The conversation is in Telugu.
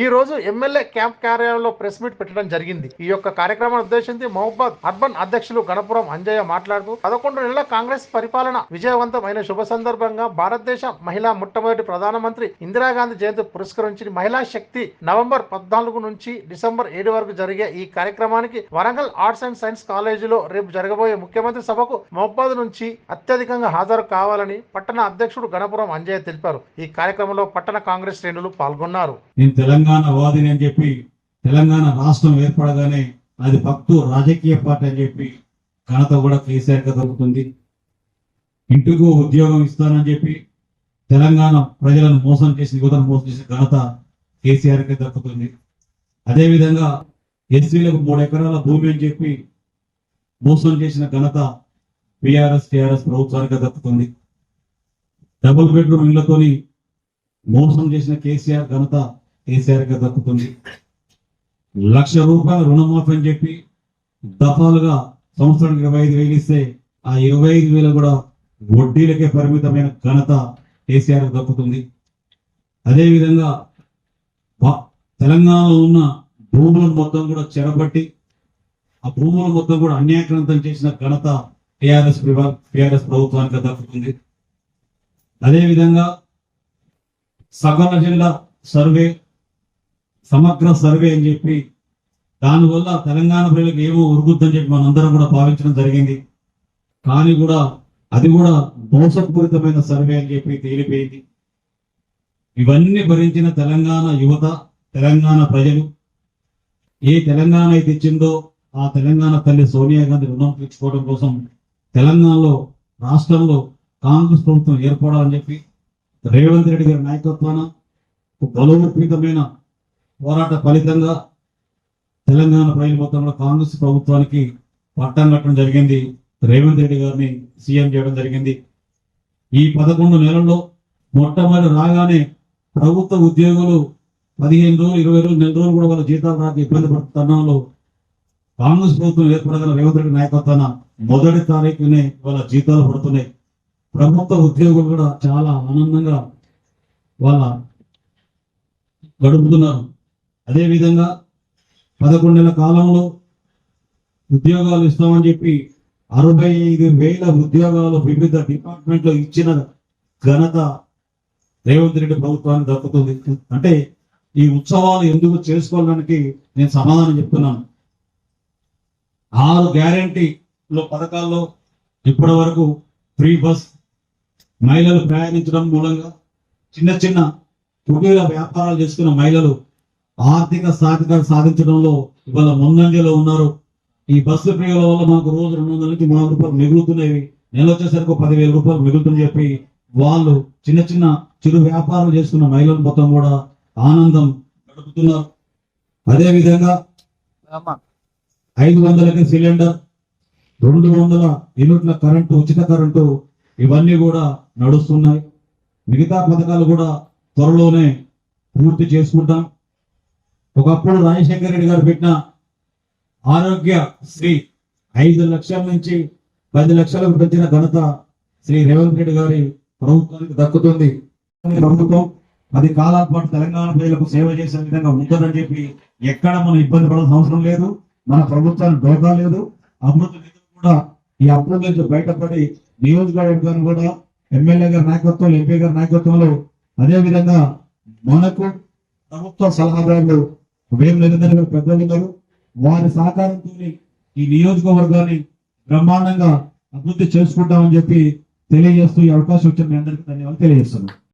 ఈ రోజు ఎమ్మెల్యే క్యాంప్ కార్యాలయంలో ప్రెస్ మీట్ పెట్టడం జరిగింది. ఈ యొక్క కార్యక్రమాన్ని ఉద్దేశించి మహబాద్ అర్బన్ అధ్యక్షులు గణపురం అంజయ్య మాట్లాడుతూ పదకొండు నెలల కాంగ్రెస్ పరిపాలన విజయవంతమైన శుభ సందర్భంగా భారతదేశ మహిళా మొట్టమొదటి ప్రధానమంత్రి ఇందిరాగాంధీ జయంతి పురస్కరించి మహిళా శక్తి నవంబర్ పద్నాలుగు నుంచి డిసెంబర్ ఏడు వరకు జరిగే ఈ కార్యక్రమానికి వరంగల్ ఆర్ట్స్ అండ్ సైన్స్ కాలేజీలో రేపు జరగబోయే ముఖ్యమంత్రి సభకు మహబాద్ నుంచి అత్యధికంగా హాజరు కావాలని పట్టణ అధ్యక్షుడు గణపురం అంజయ్య తెలిపారు. ఈ కార్యక్రమంలో పట్టణ కాంగ్రెస్ శ్రేణులు పాల్గొన్నారు. తెలంగాణ వాదిని అని చెప్పి తెలంగాణ రాష్ట్రం ఏర్పడగానే అది భక్తు రాజకీయ పార్టీ అని చెప్పి ఘనత కూడా కేసీఆర్గా దొరుకుతుంది ఇంటికి ఉద్యోగం ఇస్తానని చెప్పి తెలంగాణ ప్రజలను మోసం చేసి యువతను మోసం చేసిన ఘనత కేసీఆర్కే దక్కుతుంది అదేవిధంగా ఎస్సీలకు మూడు ఎకరాల భూమి అని చెప్పి మోసం చేసిన ఘనత బీఆర్ఎస్ టీఆర్ఎస్ ప్రభుత్వానికి దక్కుతుంది డబుల్ బెడ్రూమ్ ఇళ్ళతోని మోసం చేసిన కేసీఆర్ ఘనత కేసీఆర్ దక్కుతుంది. లక్ష రూపాయలు రుణమాఫీ అని చెప్పి దఫాలుగా సంవత్సరానికి ఇరవై ఐదు వేలు ఇస్తే ఆ ఇరవై ఐదు వేలు కూడా వడ్డీలకే పరిమితమైన ఘనత కేసీఆర్ దక్కుతుంది. అదేవిధంగా తెలంగాణలో ఉన్న భూములను మొత్తం కూడా చెరబట్టి ఆ భూముల మొత్తం కూడా అన్యాక్రాంతం చేసిన ఘనత టిఆర్ఎస్ టిఆర్ఎస్ ప్రభుత్వానికి దక్కుతుంది. అదేవిధంగా సకల జిల్లా సర్వే సమగ్ర సర్వే అని చెప్పి దానివల్ల తెలంగాణ ప్రజలకు ఏమో ఉరుగుద్దని చెప్పి మనందరం కూడా భావించడం జరిగింది. కానీ కూడా అది కూడా మోసపూరితమైన సర్వే అని చెప్పి తేలిపోయింది. ఇవన్నీ భరించిన తెలంగాణ యువత తెలంగాణ ప్రజలు ఏ తెలంగాణ అయితే ఇచ్చిందో ఆ తెలంగాణ తల్లి సోనియా గాంధీ రుణం తీర్చుకోవడం కోసం తెలంగాణలో రాష్ట్రంలో కాంగ్రెస్ ప్రభుత్వం ఏర్పడాలని చెప్పి రేవంత్ రెడ్డి గారి నాయకత్వాన బలోపేతమైన పోరాట ఫలితంగా తెలంగాణ ప్రజల మొత్తంలో కాంగ్రెస్ ప్రభుత్వానికి పట్టం కట్టడం జరిగింది. రేవంత్ రెడ్డి గారిని సీఎం చేయడం జరిగింది. ఈ పదకొండు నెలల్లో మొట్టమొదటి రాగానే ప్రభుత్వ ఉద్యోగులు పదిహేను రోజులు ఇరవై రోజులు నెల రోజులు కూడా వాళ్ళ జీతాలు రాక ఇబ్బంది పడుతున్న కాంగ్రెస్ ప్రభుత్వం ఏర్పడగల రేవంత్ రెడ్డి నాయకత్వాన మొదటి తారీఖునే వాళ్ళ జీతాలు పడుతున్నాయి. ప్రభుత్వ ఉద్యోగులు కూడా చాలా ఆనందంగా వాళ్ళ గడుపుతున్నారు. అదేవిధంగా పదకొండు నెలల కాలంలో ఉద్యోగాలు ఇస్తామని చెప్పి అరవై ఐదు వేల ఉద్యోగాలు వివిధ డిపార్ట్మెంట్లో ఇచ్చిన ఘనత రేవంత్ రెడ్డి ప్రభుత్వానికి దక్కుతుంది. అంటే ఈ ఉత్సవాలు ఎందుకు చేసుకోవడానికి నేను సమాధానం చెప్తున్నాను. ఆరు గ్యారంటీలో పథకాల్లో ఇప్పటి వరకు ఫ్రీ బస్ మహిళలు ప్రయాణించడం మూలంగా చిన్న చిన్న కుటీర వ్యాపారాలు చేసుకున్న మహిళలు ఆర్థిక సాధికార సాధించడంలో ఇవాళ ముందంజలో ఉన్నారు. ఈ బస్సు ఫ్రీల వల్ల మాకు రోజు రెండు వందల నుంచి మూడు వందల రూపాయలు మిగులుతున్నాయి నెల వచ్చేసరికి పదివేల రూపాయలు మిగులుతుందని చెప్పి వాళ్ళు చిన్న చిన్న చిరు వ్యాపారాలు చేసుకున్న మహిళలు మొత్తం కూడా ఆనందం గడుపుతున్నారు. అదే విధంగా ఐదు వందలకి సిలిండర్ రెండు వందల యూనిట్ల కరెంటు ఉచిత కరెంటు ఇవన్నీ కూడా నడుస్తున్నాయి. మిగతా పథకాలు కూడా త్వరలోనే పూర్తి చేసుకుంటాం. ఒకప్పుడు రాజశేఖర రెడ్డి గారు పెట్టిన ఆరోగ్య శ్రీ ఐదు లక్షల నుంచి పది లక్షలకు పెంచిన ఘనత శ్రీ రేవంత్ రెడ్డి గారి ప్రభుత్వానికి దక్కుతుంది. ప్రభుత్వం పది కాలాల పాటు తెలంగాణ ప్రజలకు సేవ చేసే విధంగా ఉంటుందని చెప్పి ఎక్కడ మనం ఇబ్బంది పడాల్సిన అవసరం లేదు. మన ప్రభుత్వానికి డోకా లేదు. అమృత నిధులు కూడా ఈ అమృత నుంచి బయటపడి నియోజకవర్గాన్ని కూడా ఎమ్మెల్యే గారి నాయకత్వంలో ఎంపీ గారి నాయకత్వంలో అదే విధంగా మనకు ప్రభుత్వ సలహాదారులు వేరు నిరంజన్ గారు పెద్దలు ఉన్నారు. వారి సహకారంతో ఈ నియోజకవర్గాన్ని బ్రహ్మాండంగా అభివృద్ధి చేసుకుంటామని చెప్పి తెలియజేస్తూ ఈ అవకాశం వచ్చిన మీ అందరికీ ధన్యవాదాలు. తెలియజేస్తున్నాను.